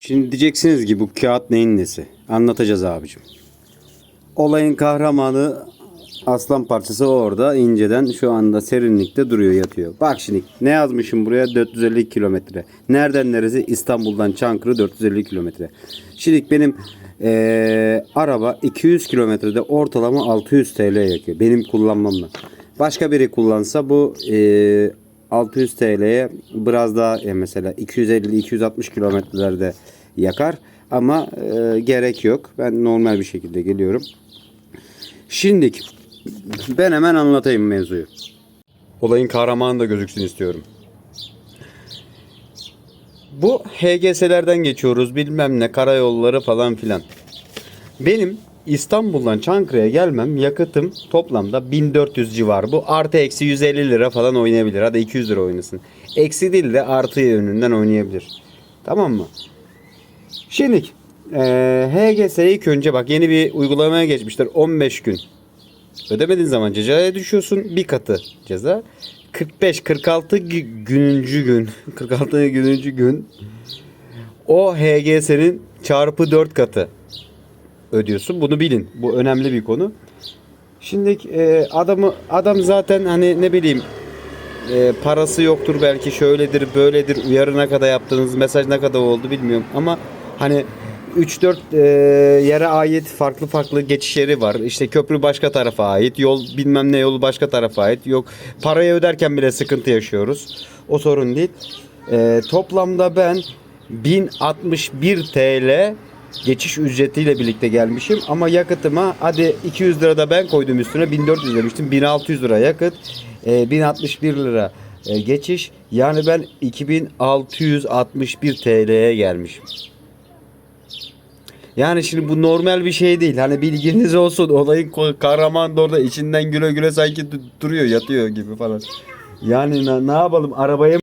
Şimdi diyeceksiniz ki bu kağıt neyin nesi? Anlatacağız abicim. Olayın kahramanı aslan parçası orada inceden şu anda serinlikte duruyor yatıyor. Bak şimdi ne yazmışım buraya 450 kilometre. Nereden neresi? İstanbul'dan Çankırı 450 kilometre. Şimdi benim eee, araba 200 kilometrede ortalama 600 TL yakıyor. Benim kullanmamla. Başka biri kullansa bu eee 600 TL'ye biraz daha e, mesela 250-260 kilometrelerde yakar ama e, gerek yok. Ben normal bir şekilde geliyorum. Şimdi ben hemen anlatayım mevzuyu. Olayın kahramanı da gözüksün istiyorum. Bu HGS'lerden geçiyoruz bilmem ne karayolları falan filan. Benim İstanbul'dan Çankırı'ya gelmem yakıtım toplamda 1400 civarı. Bu artı eksi 150 lira falan oynayabilir. Hadi 200 lira oynasın. Eksi değil de artı yönünden oynayabilir. Tamam mı? Şimdi eee HGS'ye ilk önce bak yeni bir uygulamaya geçmişler. 15 gün. Ödemediğin zaman cezaya düşüyorsun. Bir katı ceza. 45-46 gü- gününcü gün 46 gününcü gün o HGS'nin çarpı 4 katı ödüyorsun. Bunu bilin. Bu önemli bir konu. Şimdi e, adamı adam zaten hani ne bileyim e, parası yoktur belki şöyledir böyledir uyarı kadar yaptığınız mesaj ne kadar oldu bilmiyorum ama hani 3-4 e, yere ait farklı farklı geçiş yeri var. İşte köprü başka tarafa ait, yol bilmem ne yolu başka tarafa ait. Yok parayı öderken bile sıkıntı yaşıyoruz. O sorun değil. E, toplamda ben 1061 TL geçiş ücretiyle birlikte gelmişim ama yakıtıma hadi 200 lira da ben koydum üstüne 1400 demiştim 1600 lira yakıt e, 1061 lira e, geçiş yani ben 2661 TL'ye gelmişim. Yani şimdi bu normal bir şey değil. Hani bilginiz olsun. Olayın kahraman da orada içinden güle güle sanki du- duruyor, yatıyor gibi falan. Yani ne, ne yapalım? Arabaya